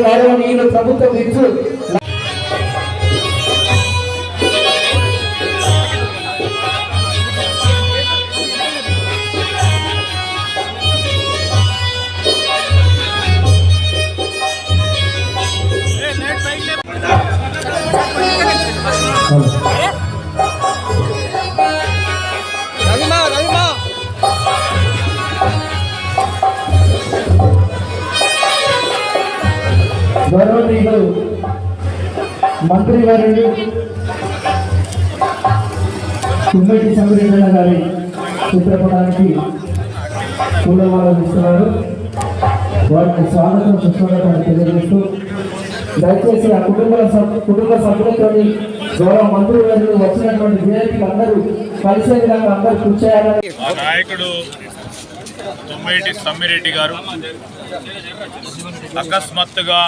గౌరవనీయులు ప్రభుత్వ విద్యు గౌరవనీయులు మంత్రి వర్యులు కుమ్మటి సంగ్రహణ గారి చిత్రపటానికి పూలమాలలు ఇస్తున్నారు. వారికి స్వాగతం సుస్వాగతం తెలియజేస్తూ దయచేసి ఆ కుటుంబ కుటుంబ సభ్యులతో గౌరవ మంత్రి వర్యులు వచ్చినటువంటి విఐపీలు అందరూ కలిసే విధంగా అందరూ కృషి చేయాలని నాయకుడు తుమ్మేటి సమ్మిరెడ్డి గారు అకస్మాత్తుగా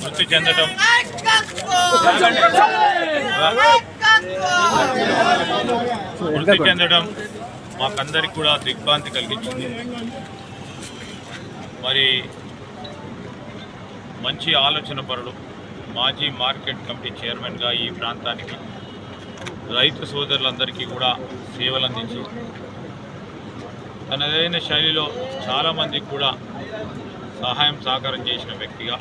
మృతి చెందడం మృతి చెందడం మాకందరికి కూడా దిగ్భ్రాంతి కలిగించింది. మరి మంచి ఆలోచన పరుడు మాజీ మార్కెట్ కమిటీ చైర్మన్గా ఈ ప్రాంతానికి రైతు సోదరులందరికీ కూడా సేవలు అందించి తనదైన శైలిలో చాలామందికి కూడా సహాయం సహకారం చేసిన వ్యక్తిగా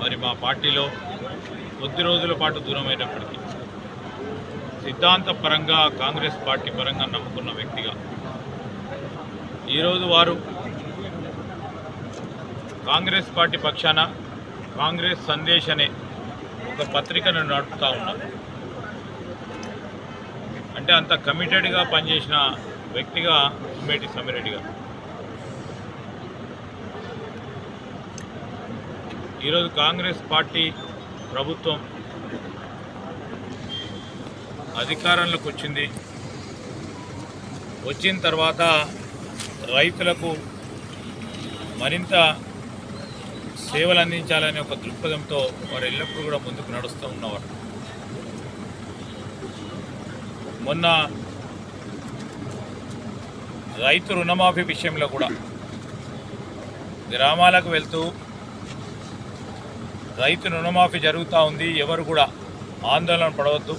మరి మా పార్టీలో కొద్ది రోజుల పాటు దూరమైనప్పటికీ సిద్ధాంతపరంగా కాంగ్రెస్ పార్టీ పరంగా నమ్ముకున్న వ్యక్తిగా ఈరోజు వారు కాంగ్రెస్ పార్టీ పక్షాన కాంగ్రెస్ సందేశ్ అనే ఒక పత్రికను నడుపుతూ ఉన్నారు. అంటే అంత కమిటెడ్గా పనిచేసిన వ్యక్తిగా ఉమ్మేటి సమిరెడ్డి గారు. ఈరోజు కాంగ్రెస్ పార్టీ ప్రభుత్వం అధికారంలోకి వచ్చింది. వచ్చిన తర్వాత రైతులకు మరింత సేవలు అందించాలనే ఒక దృక్పథంతో వారు ఎల్లప్పుడూ కూడా ముందుకు నడుస్తూ ఉన్నవారు. మొన్న రైతు రుణమాఫీ విషయంలో కూడా గ్రామాలకు వెళ్తూ రైతు రుణమాఫీ జరుగుతూ ఉంది ఎవరు కూడా ఆందోళన పడవద్దు.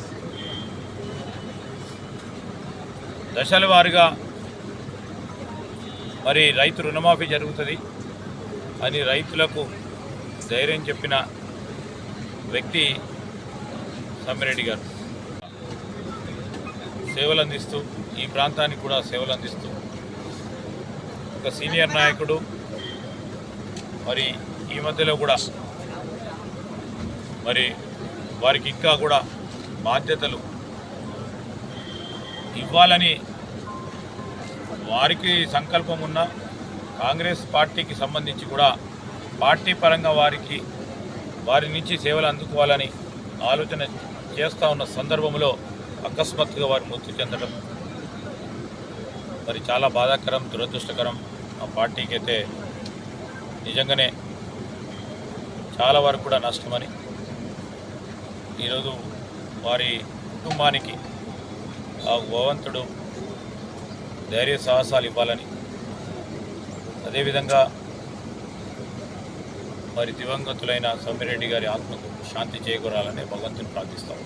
దశల వారీగా మరి రైతు రుణమాఫీ జరుగుతుంది. అని రైతులకు ధైర్యం చెప్పిన వ్యక్తి సమ్మిరెడ్డి గారు. సేవలు అందిస్తూ ఈ ప్రాంతానికి కూడా సేవలు అందిస్తూ ఒక సీనియర్ నాయకుడు మరి ఈ మధ్యలో కూడా మరి వారికి ఇంకా కూడా బాధ్యతలు ఇవ్వాలని వారికి సంకల్పం ఉన్న కాంగ్రెస్ పార్టీకి సంబంధించి కూడా పార్టీ పరంగా వారికి వారి నుంచి సేవలు అందుకోవాలని ఆలోచన చేస్తూ ఉన్న సందర్భంలో అకస్మాత్తుగా వారు మృతి చెందడం మరి చాలా బాధాకరం దురదృష్టకరం. ఆ పార్టీకి అయితే నిజంగానే చాలా వరకు కూడా నష్టమని ఈరోజు వారి కుటుంబానికి ఆ భగవంతుడు ధైర్య సాహసాలు ఇవ్వాలని అదేవిధంగా మరి దివంగతులైన సోమిరెడ్డి గారి ఆత్మకు శాంతి చేకూరాలని భగవంతుని ప్రార్థిస్తాం.